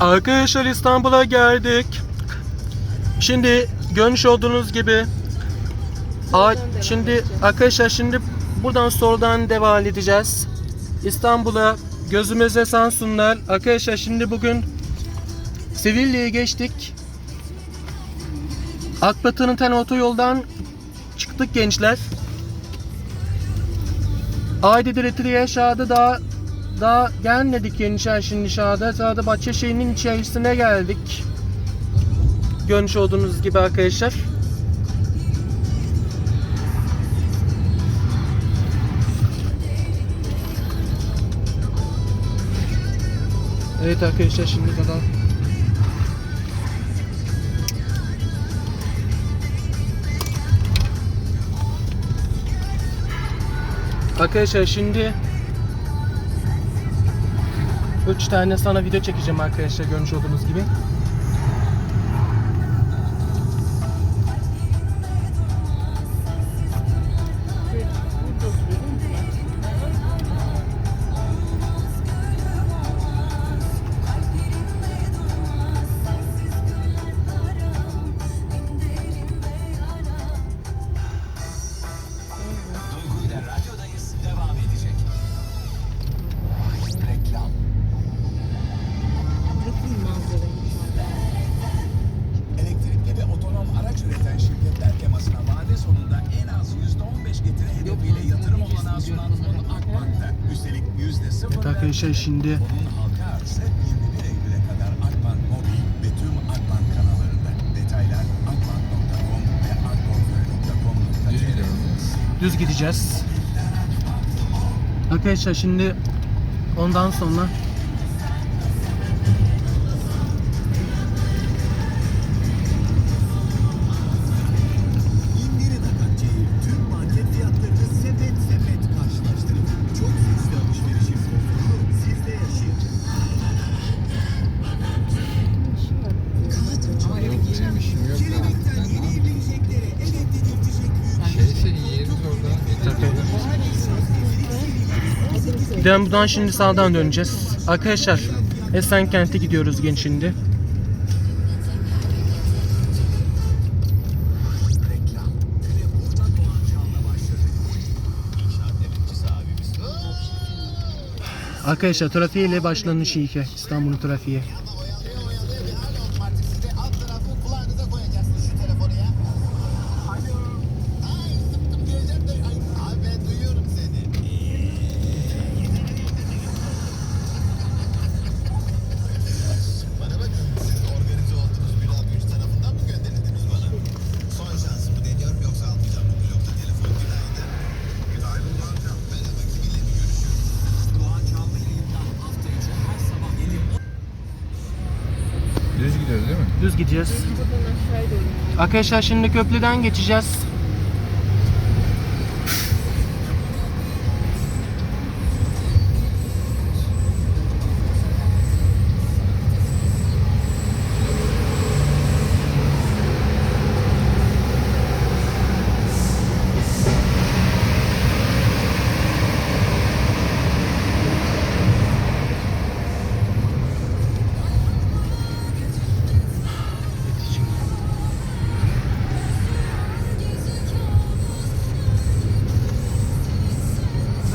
Arkadaşlar İstanbul'a geldik. Şimdi görmüş olduğunuz gibi A- şimdi arkadaşlar şimdi buradan sorudan devam edeceğiz. İstanbul'a gözümüze Samsunlar. Arkadaşlar şimdi bugün Sevilla'ya geçtik. Akbatı'nın tane otoyoldan çıktık gençler. Haydi diretiriye aşağıda daha daha gelmedik şimdi aşağıda. Aşağıda Bahçeşehir'in içerisine geldik. Görmüş olduğunuz gibi arkadaşlar. Evet arkadaşlar şimdi kadar. Arkadaşlar şimdi 3 tane sana video çekeceğim arkadaşlar görmüş olduğunuz gibi. akbank.com ve akbank.com.tr düz gideceğiz. Arkadaşlar şimdi ondan sonra ben buradan şimdi sağdan döneceğiz. Arkadaşlar Esenkent'e gidiyoruz genç şimdi. Arkadaşlar trafiğiyle başlanış iyi ki İstanbul'un trafiği. Arkadaşlar şimdi köprüden geçeceğiz.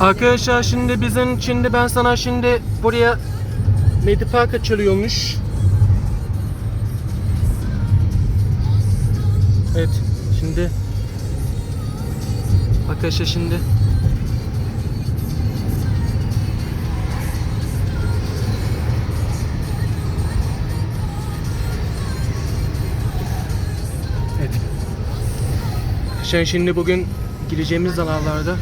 Arkadaşlar şimdi bizim şimdi ben sana şimdi buraya Medipark açılıyormuş. Evet şimdi Arkadaşlar şimdi Evet. Şey şimdi bugün gireceğimiz alanlarda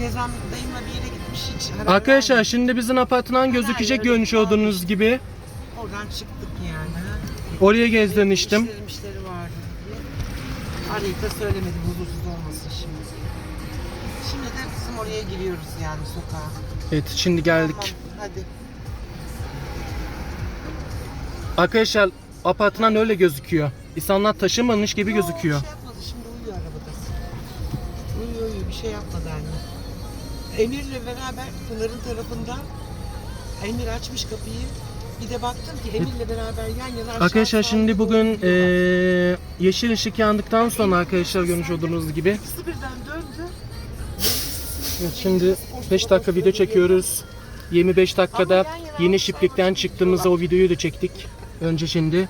Teyzem dayımla bir yere gitmiş hiç. haber Arkadaşlar vermedi. şimdi bizim apartman gözükecek görmüş olduğunuz gibi. Oradan çıktık yani. Oraya gezdirmiştim. İşleri mişleri vardı. Arayıp da söylemedim huzursuz olmasın şimdi. Şimdi de bizim oraya giriyoruz yani sokağa. Evet şimdi geldik. Tamam, hadi. Arkadaşlar apartman öyle gözüküyor. İnsanlar taşınmamış gibi Yok, gözüküyor. Bir şey yapmadı şimdi uyuyor arabada. Uyuyor uyuyor bir şey yapmadı anne. Emir'le beraber Pınar'ın tarafından Emir açmış kapıyı. Bir de baktım ki Emir'le beraber yan yana aşağı Arkadaşlar şimdi bugün eee, yeşil ışık yandıktan sonra arkadaşlar görmüş olduğunuz gibi İkisi birden döndü. Evet, şimdi 5 dakika video çekiyoruz. 25 dakikada yeni şiplikten çıktığımızda o videoyu da çektik. Önce şimdi.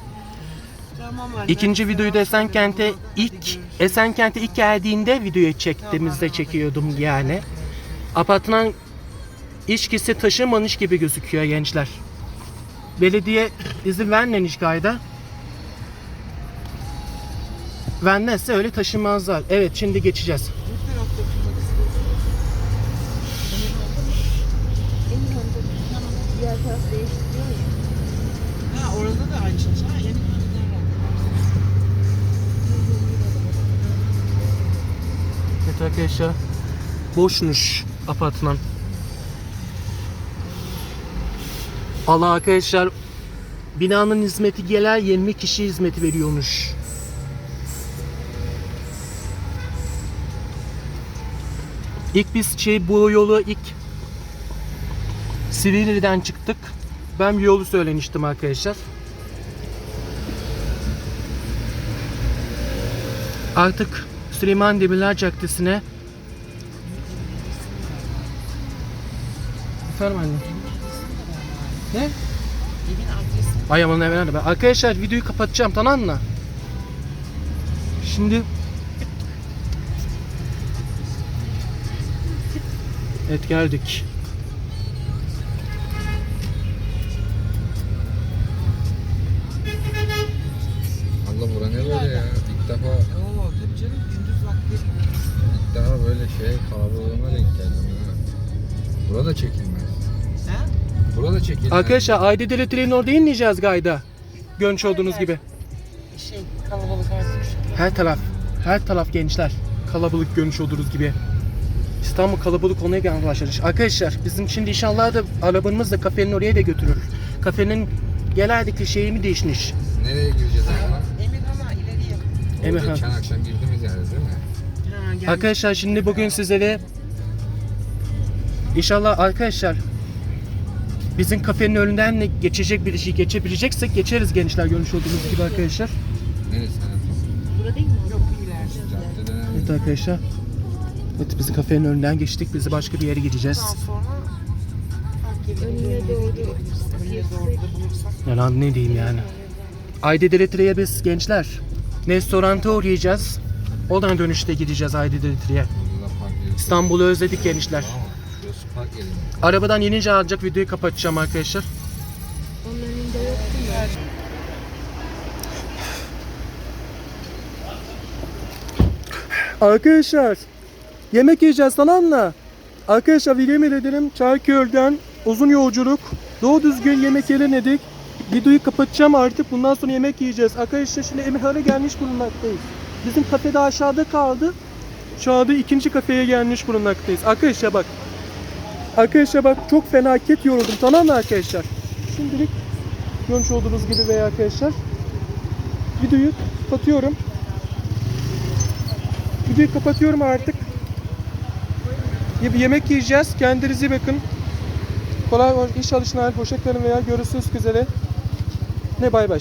Tamam anne. İkinci videoyu da Esenkent'e ilk Esenkent'e ilk geldiğinde videoyu çektiğimizde çekiyordum yani. Apartman içkisi taşımamış gibi gözüküyor gençler. Belediye izin vermemiş kayda. Vermezse öyle taşımazlar. Evet şimdi geçeceğiz. Ha orada da aynı şey. Ha yeni Evet arkadaşlar. Boşmuş apartman. Allah arkadaşlar binanın hizmeti gelen 20 kişi hizmeti veriyormuş. İlk biz şey bu yolu ilk Silivri'den çıktık. Ben bir yolu söylemiştim arkadaşlar. Artık Süleyman Demirler Caddesi'ne Efendim anne. Ne? Evin adresi. Ay aman hemen ben. Arkadaşlar videoyu kapatacağım tamam mı? Şimdi Evet geldik. Allah bura ne böyle ya? İlk defa, Oo tabii canım gündüz vakti. ilk defa böyle şey kalabalığına denk geldim ha. Burada çekilmez. Burada çekilmez. Arkadaşlar Ayda Deletri'nin orada inmeyeceğiz gayda. Görmüş olduğunuz gibi. Şey kalabalık artık. Her taraf, her taraf gençler. Kalabalık görmüş olduğunuz gibi. İstanbul kalabalık olmaya gelmeye başladı. Arkadaşlar bizim şimdi inşallah da arabamız da kafenin oraya da götürür. Kafenin gelerdeki şeyi mi değişmiş? Nereye gireceğiz ama? Emir ama ileriye. Emir Orada geçen akşam girdiğimiz yer değil mi? Ha. Arkadaşlar şimdi bugün sizlere inşallah arkadaşlar bizim kafenin önünden de geçecek bir şey geçebileceksek geçeriz gençler görmüş olduğunuz gibi arkadaşlar. Neresi hayatım? Yok ileride. Evet arkadaşlar. Evet biz kafenin önünden geçtik. Biz başka bir yere gideceğiz. Önüne doğru. Yani ne diyeyim yani. Ayda Deletre'ye biz gençler restoranta uğrayacağız. Oradan dönüşte gideceğiz burada yeri. İstanbul'u özledik gençler. Mi? Arabadan inince ancak videoyu kapatacağım arkadaşlar. Arkadaşlar yemek yiyeceğiz tamam mı? Arkadaşlar bir yemin ederim Çayköy'den uzun yolculuk. Doğru düzgün yemek yemedik. Videoyu kapatacağım artık. Bundan sonra yemek yiyeceğiz. Arkadaşlar şimdi Emirhan'a gelmiş bulunmaktayız. Bizim kafede aşağıda kaldı. Şu anda ikinci kafeye gelmiş bulunmaktayız. Arkadaşlar bak. Arkadaşlar bak çok felaket yoruldum tamam mı arkadaşlar? Şimdilik görmüş olduğunuz gibi veya arkadaşlar videoyu kapatıyorum. Videoyu kapatıyorum artık. Bir yemek yiyeceğiz. Kendinize bakın. Kolay iş çalışmalar. Hoşça kalın veya görüşürüz üzere. Ne bay bay.